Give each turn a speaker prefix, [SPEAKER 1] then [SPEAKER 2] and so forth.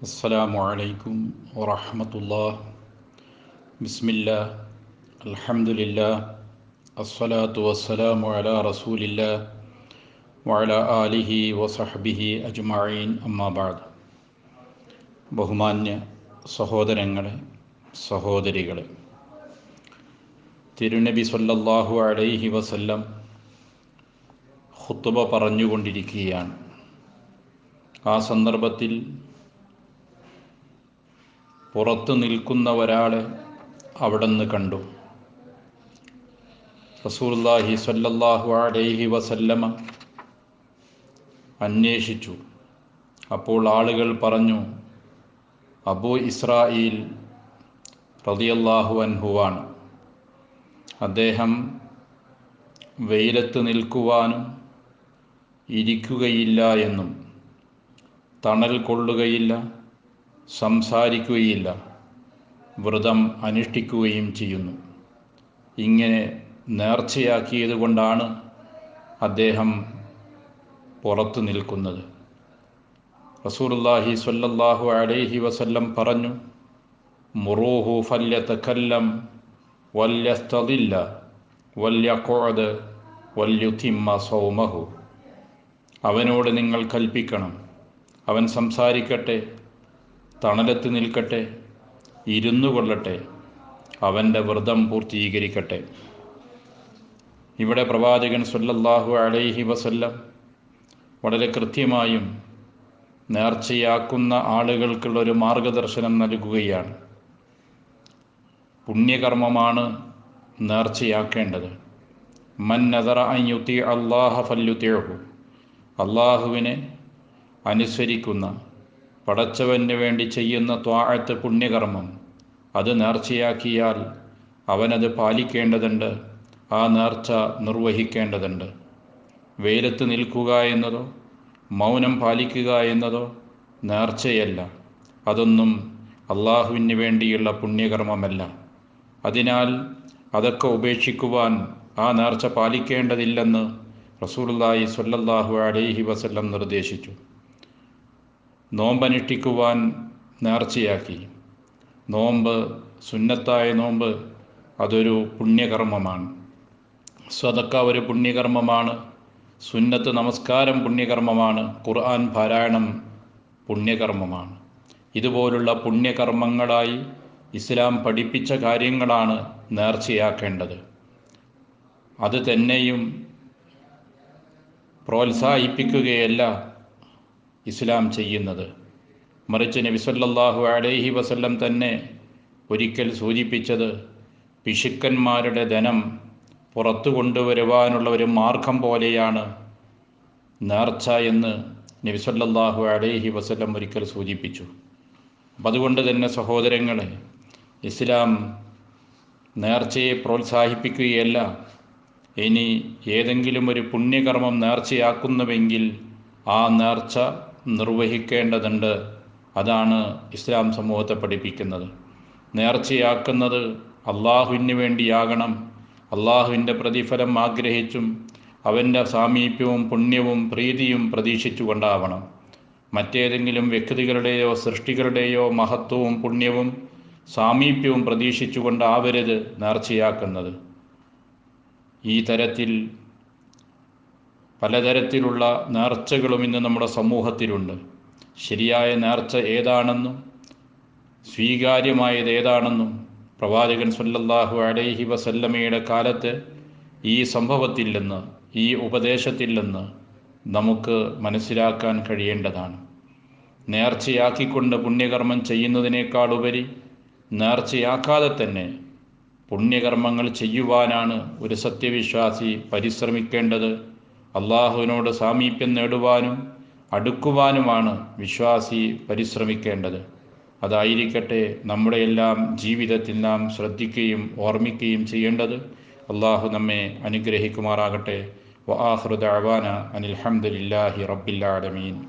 [SPEAKER 1] السلام عليكم ورحمة الله بسم الله الحمد لله الصلاة والسلام على رسول الله وعلى آله وصحبه أجمعين أما بعد ബഹുമാന്യ സഹോദരങ്ങളെ സഹോദരികളെ തിരുനബി സല്ലല്ലാഹു അലൈഹി വസല്ലം ഖുത്തുബ പറഞ്ഞുകൊണ്ടിരിക്കുകയാണ് ആ സന്ദർഭത്തിൽ പുറത്തു നിൽക്കുന്ന ഒരാളെ അവിടുന്ന് കണ്ടു. റസൂലുള്ളാഹി സ്വല്ലല്ലാഹു അലൈഹി വസല്ലമ അന്വേഷിച്ചു. അപ്പോൾ ആളുകൾ പറഞ്ഞു അബൂ ഇസ്രായേൽ റതിയല്ലാഹു അൻഹുവാണ്. അദ്ദേഹം വെയിലത്ത് നിൽക്കുവാനും ഇരിക്കുകയില്ല എന്നും തണൽ കൊള്ളുകയില്ല സംസാരിക്കുകയില്ല. വ്രതം അനുഷ്ഠിക്കുകയും ചെയ്യുന്നു. ഇങ്ങനെ നേർച്ചയാക്കിയത് കൊണ്ടാണ് അദ്ദേഹം പുറത്തു നിൽക്കുന്നത്. റസൂലുള്ളാഹി സ്വല്ലല്ലാഹു അലൈഹി വസല്ലം പറഞ്ഞു മുറൂഹു ഫല്യതകല്ലം വല്യസ്തദില്ല വല്യഖുഅദ് വല്യുതിമ്മ സൗമഹു. അവനോട് നിങ്ങൾ കൽപ്പിക്കണം. അവൻ സംസാരിക്കട്ടെ. തണലത്ത് നിൽക്കട്ടെ ഇരുന്നു കൊള്ളട്ടെ അവന്റെ വ്രതം പൂർത്തീകരിക്കട്ടെ. ഇവിടെ പ്രവാചകൻ സല്ലല്ലാഹു അലൈഹി വസല്ലം വളരെ കൃത്യമായും നേർച്ചയാക്കുന്ന ആളുകൾക്കുള്ളൊരു മാർഗദർശനം നൽകുകയാണ്. പുണ്യകർമ്മമാണ് നേർച്ചയാക്കേണ്ടത്. മൻ നദറ അയ്യുത്തി അള്ളാഹ അള്ളാഹുവിനെ അനുസരിക്കുന്ന പടച്ചവന് വേണ്ടി ചെയ്യുന്ന ത്വാഴത്ത് പുണ്യകർമ്മം. അത് നേർച്ചയാക്കിയാൽ അവനത് പാലിക്കേണ്ടതുണ്ട്. ആ നേർച്ച നിർവഹിക്കേണ്ടതുണ്ട്. വെയിലത്ത് നിൽക്കുക എന്നതോ മൗനം പാലിക്കുക എന്നതോ നേർച്ചയല്ല. അതൊന്നും അള്ളാഹുവിന് വേണ്ടിയുള്ള പുണ്യകർമ്മമല്ല. അതിനാൽ അതൊക്കെ ഉപേക്ഷിക്കുവാൻ ആ നേർച്ച പാലിക്കേണ്ടതില്ലെന്ന് റസൂലുള്ളാഹി സ്വല്ലല്ലാഹു അലൈഹി വസല്ലം നിർദ്ദേശിച്ചു. നോമ്പനുഷ്ഠിക്കുവാൻ നേർച്ചയാക്കി. നോമ്പ് സുന്നത്തായ നോമ്പ് അതൊരു പുണ്യകർമ്മമാണ്. സ്വതക്ക ഒരു പുണ്യകർമ്മമാണ്. സുന്നത്ത് നമസ്കാരം പുണ്യകർമ്മമാണ്. ഖുർആൻ പാരായണം പുണ്യകർമ്മമാണ്. ഇതുപോലുള്ള പുണ്യകർമ്മങ്ങളായി ഇസ്ലാം പഠിപ്പിച്ച കാര്യങ്ങളാണ് നേർച്ചയാക്കേണ്ടത്. അത് തന്നെയും പ്രോത്സാഹിപ്പിക്കുകയല്ല ഇസ്ലാം ചെയ്യുന്നത്. മറിച്ച് നബി സല്ലല്ലാഹു അലൈഹി വസല്ലം തന്നെ ഒരിക്കൽ സൂചിപ്പിച്ചത് പിശുക്കന്മാരുടെ ധനം പുറത്തു കൊണ്ടുവരുവാനുള്ള ഒരു മാർഗം പോലെയാണ് നേർച്ച എന്ന് നബി സല്ലല്ലാഹു അലൈഹി വസല്ലം ഒരിക്കൽ സൂചിപ്പിച്ചു. അപ്പം അതുകൊണ്ട് തന്നെ സഹോദരങ്ങളെ ഇസ്ലാം നേർച്ചയെ പ്രോത്സാഹിപ്പിക്കുകയല്ല. ഇനി ഏതെങ്കിലും ഒരു പുണ്യകർമ്മം നേർച്ചയാക്കുന്നുവെങ്കിൽ ആ നേർച്ച നിർവഹിക്കേണ്ടതുണ്ട്. അതാണ് ഇസ്ലാം സമൂഹത്തെ പഠിപ്പിക്കുന്നത്. നേർച്ചയാക്കുന്നത് അള്ളാഹുവിന് വേണ്ടിയാകണം. അള്ളാഹുവിന്റെ പ്രതിഫലം ആഗ്രഹിച്ചും അവന്റെ സാമീപ്യവും പുണ്യവും പ്രീതിയും പ്രതീക്ഷിച്ചുകൊണ്ടാവണം. മറ്റേതെങ്കിലും വ്യക്തികളുടെയോ സൃഷ്ടികളുടെയോ മഹത്വവും പുണ്യവും സാമീപ്യവും പ്രതീക്ഷിച്ചുകൊണ്ടാവരുത് നേർച്ചയാക്കുന്നത്. ഈ തരത്തിൽ പലതരത്തിലുള്ള നേർച്ചകളും ഇന്ന് നമ്മുടെ സമൂഹത്തിലുണ്ട്. ശരിയായ നേർച്ച ഏതാണെന്നും സ്വീകാര്യമായത് ഏതാണെന്നും പ്രവാചകൻ സല്ലല്ലാഹു അലൈഹി വസല്ലമയുടെ കാലത്ത് ഈ സംഭവത്തിൽ നിന്ന് ഈ ഉപദേശത്തിൽ നിന്ന് നമുക്ക് മനസ്സിലാക്കാൻ കഴിയേണ്ടതാണ്. നേർച്ചയാക്കിക്കൊണ്ട് പുണ്യകർമ്മം ചെയ്യുന്നതിനേക്കാളുപരി നേർച്ചയാക്കാതെ തന്നെ പുണ്യകർമ്മങ്ങൾ ചെയ്യുവാനാണ് ഒരു സത്യവിശ്വാസി പരിശ്രമിക്കേണ്ടത്. അള്ളാഹുവിനോട് സാമീപ്യം നേടുവാനും അടുക്കുവാനുമാണ് വിശ്വാസി പരിശ്രമിക്കേണ്ടത്. അതായിരിക്കട്ടെ നമ്മുടെ എല്ലാം ജീവിതത്തിൽ നാം ശ്രദ്ധിക്കുകയും ഓർമ്മിക്കുകയും ചെയ്യേണ്ടത്. അള്ളാഹു നമ്മെ അനുഗ്രഹിക്കുമാറാകട്ടെ. വ ആഹ്റുദ് അവാന അനിൽഹമ്മദില്ലാഹി റബ്ബില്ലാലമീൻ